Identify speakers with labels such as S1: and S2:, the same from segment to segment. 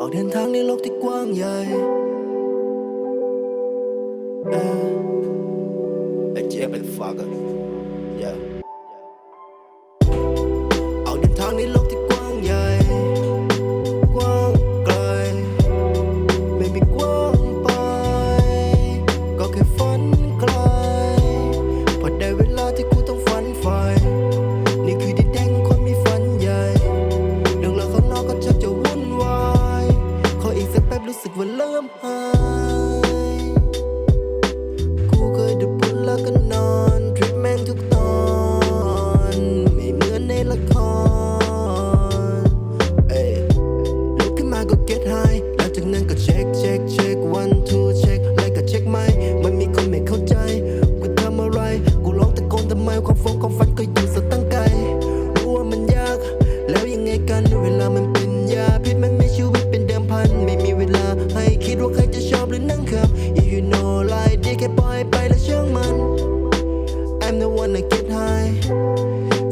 S1: ออกเดินทางในโลกที่กว้างใหญ่เอ้ยไอเจ๊เป็นฟักอะ yeah ออกเดินทางในโลก รู้ you know like ดีแค่ปล่อยไปแล้วช่างมัน I'm the one that get high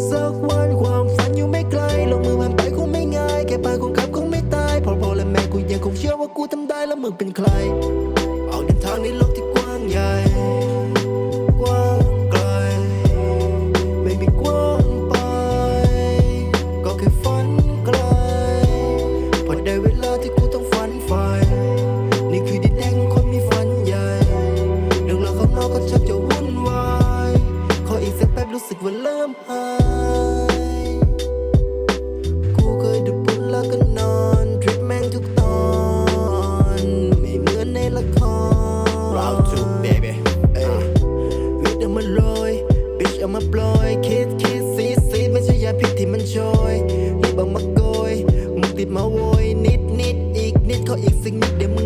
S1: สักวันความฝันอยู่ไม่ไกล ลงมือมันไปคงไม่ง่าย แค่ไปคงขับคงไม่ตายพอพ่อและแม่กูยังคงเชื่อว่ากูทำได้แล้วมึงเป็นใคร ออกเดินทางในโลกที่กว้างใหญ่ กว้างไกล ไม่มีกว้างไป ก็แค่ฝันไกลพอได้เวลา คิดคิดซีดซีดไม่ใช่ยาพิษที่มันช่วยรีบเอามาโกยมึงติดมาโวยนิดนิดอีกนิดขออีกสักนิดเดี๋ยวมึง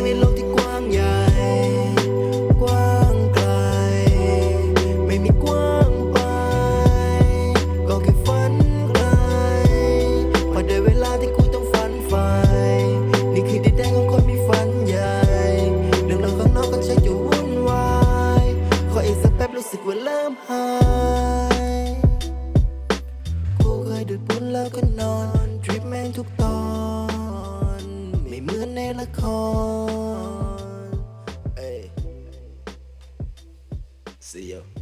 S1: างในโลกที่กว้างใหญ่ กว้างไกล ไม่มีกว้างไป ก็แค่ฝันไกลพอได้เวลาที่กูต้องฝันใฝ่นี่คือดินแดนของคนมีฝันใหญ่เรื่องราวข้างนอกก็ชักจะวุ่นวายขออีกสักแป๊บรู้สึกว่าเริ่มหายกูเคยดูดบุญแล้วก็นอนทริปแม่งทุกตอน ละครเอ้ย See you